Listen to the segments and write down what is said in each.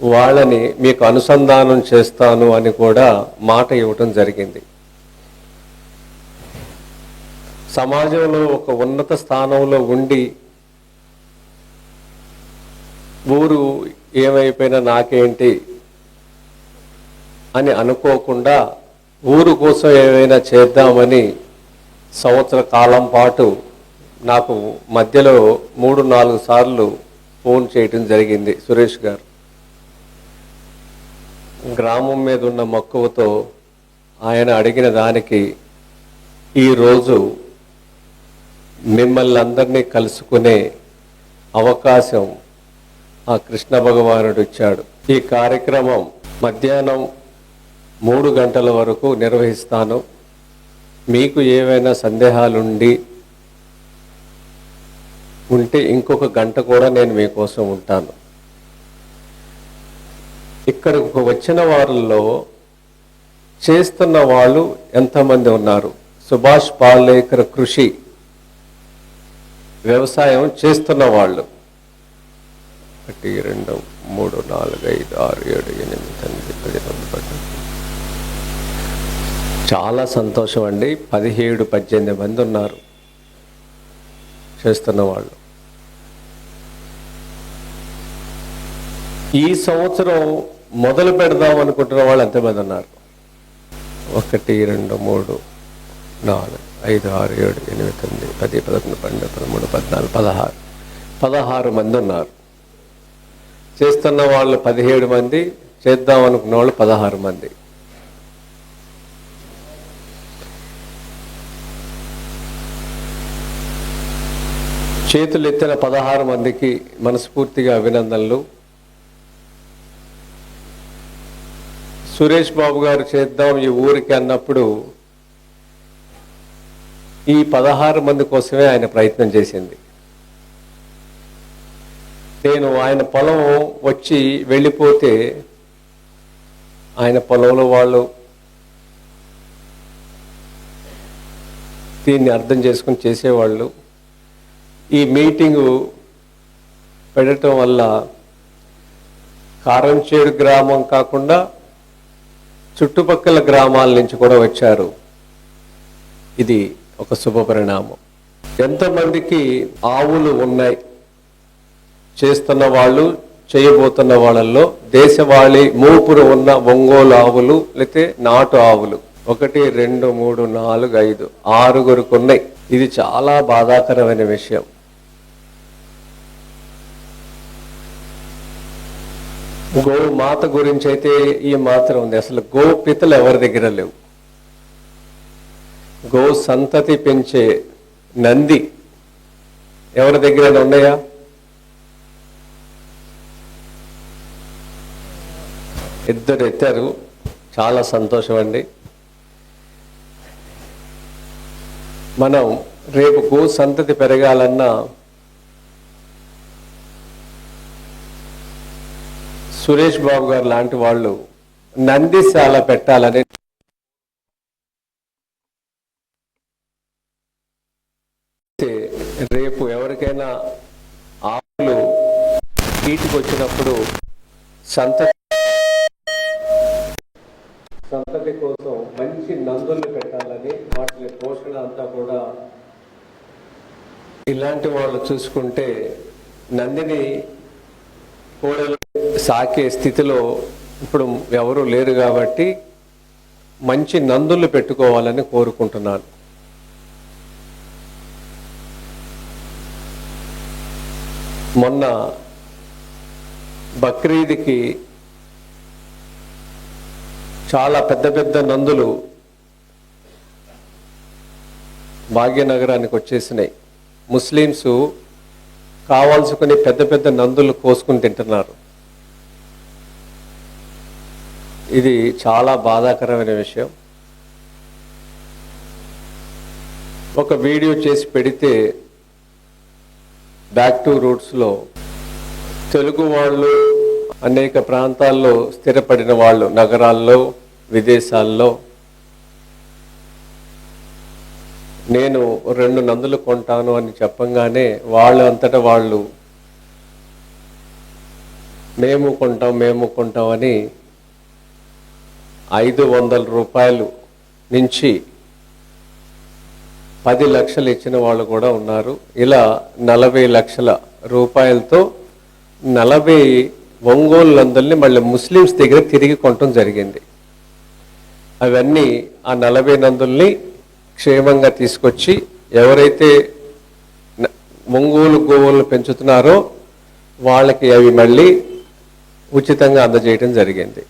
వాళ్ళని మీకు అనుసంధానం చేస్తాను అని కూడా మాట ఇవ్వటం జరిగింది. సమాజంలో ఒక ఉన్నత స్థానంలో ఉండి ఊరు ఏమైపోయినా నాకేంటి అని అనుకోకుండా ఊరు కోసం ఏమైనా చేద్దామని సంవత్సర కాలం పాటు నాకు మధ్యలో మూడు నాలుగు సార్లు ఫోన్ చేయటం జరిగింది సురేష్ గారు. గ్రామం మీద ఉన్న మక్కువతో ఆయన అడిగిన దానికి ఈరోజు మిమ్మల్ని అందరినీ కలుసుకునే అవకాశం ఆ కృష్ణ భగవానుడు ఇచ్చాడు. ఈ కార్యక్రమం మధ్యాహ్నం మూడు గంటల వరకు నిర్వహిస్తాను. మీకు ఏవైనా సందేహాలుండి ఉంటే ఇంకొక గంట కూడా నేను మీకోసం ఉంటాను. ఇక్కడకు వచ్చిన వారిలో చేస్తున్న వాళ్ళు ఎంతమంది ఉన్నారు? సుభాష్ పాలేకర్ కృషి. వ్యవసాయం చేస్తున్న వాళ్ళు. ఒకటి రెండు మూడు నాలుగు ఐదు ఆరు ఏడు ఎనిమిది తొమ్మిది పది చాలా సంతోషం అండి. పదిహేడు పద్దెనిమిది మంది ఉన్నారు చేస్తున్న వాళ్ళు. ఈ సంవత్సరం మొదలు పెడదాం అనుకుంటున్న వాళ్ళు ఎంతమంది ఉన్నారు? ఒకటి రెండు మూడు నాలుగు ఐదు ఆరు ఏడు ఎనిమిది తొమ్మిది పది పదకొండు పన్నెండు పదమూడు పద్నాలుగు పదహారు. పదహారు మంది ఉన్నారు. చేస్తున్న వాళ్ళు పదిహేడు మంది చేద్దాం అనుకున్న వాళ్ళు పదహారు మంది. చేతులు ఎత్తిన పదహారు మందికి మనస్ఫూర్తిగా అభినందనలు. సురేష్ బాబు గారు చేద్దాం ఈ ఊరికి అన్నప్పుడు ఈ పదహారు మంది కోసమే ఆయన ప్రయత్నం చేసింది. నేను ఆయన పొలం వచ్చి వెళ్ళిపోతే ఆయన పొలంలో వాళ్ళు దీన్ని అర్థం చేసుకుని చేసేవాళ్ళు. ఈ మీటింగు పెట్టడం వల్ల కారంచేడు గ్రామం కాకుండా చుట్టుపక్కల గ్రామాల నుంచి కూడా వచ్చారు. ఇది ఒక శుభ పరిణామం. ఎంతమందికి ఆవులు ఉన్నాయి? చేస్తున్న వాళ్ళు చేయబోతున్న వాళ్ళల్లో దేశవాళీ మూపురు ఉన్న ఒంగోలు ఆవులు లేకపోతే నాటు ఆవులు. ఒకటి రెండు మూడు నాలుగు ఐదు ఆరుగురికి ఉన్నాయి. ఇది చాలా బాధాకరమైన విషయం. గో మాత గురించి అయితే ఈ మాత్రం ఉంది. అసలు గోపితలు ఎవరి దగ్గర లేవు. గో సంతతి పెంచే నంది ఎవరి దగ్గర ఉన్నాయా? ఇద్దరు ఎత్తారు. చాలా సంతోషం అండి. మనం రేపు గో సంతతి పెరగాలన్నా సురేష్ బాబు గారు లాంటి వాళ్ళు నందిశాల పెట్టాలని రేపు ఎవరికైనా ఆవులు వీటికి వచ్చినప్పుడు సంతతి సంతతి కోసం మంచి నందుల్ని పెట్టాలని వాటి పోషణ అంతా కూడా ఇలాంటి వాళ్ళు చూసుకుంటే నందిని కోడలు సాకే స్థితిలో ఇప్పుడు ఎవరు లేరు కాబట్టి మంచి నందులు పెట్టుకోవాలని కోరుకుంటున్నాను. మొన్న బక్రీద్కి చాలా పెద్ద పెద్ద నందులు భాగ్యనగరానికి వచ్చేసినాయి. ముస్లిమ్స్ కావాల్సుకుని పెద్ద పెద్ద నందులు కోసుకుని తింటున్నారు. ఇది చాలా బాధాకరమైన విషయం. ఒక వీడియో చేసి పెడితే బ్యాక్ టు రూట్స్లో తెలుగు వాళ్ళు అనేక ప్రాంతాల్లో స్థిరపడిన వాళ్ళు నగరాల్లో విదేశాల్లో. నేను రెండు నందులు కొంటాను అని చెప్పంగానే వాళ్ళు అంతటా వాళ్ళు మేము కొంటాం మేము కొంటాం అని ఐదు వందల రూపాయలు నుంచి పది లక్షలు ఇచ్చిన వాళ్ళు కూడా ఉన్నారు. ఇలా నలభై లక్షల రూపాయలతో నలభై ఒంగోలు నందుల్ని మళ్ళీ ముస్లిమ్స్ దగ్గర తిరిగి కొనటం జరిగింది. అవన్నీ ఆ నలభై నందుల్ని క్షేమంగా తీసుకొచ్చి ఎవరైతే ఒంగోలు గోవులను పెంచుతున్నారో వాళ్ళకి అవి మళ్ళీ ఉచితంగా అందజేయటం జరిగింది.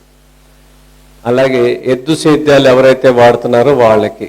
అలాగే ఎద్దు సేద్యాలు ఎవరైతే వాడుతున్నారో వాళ్ళకి.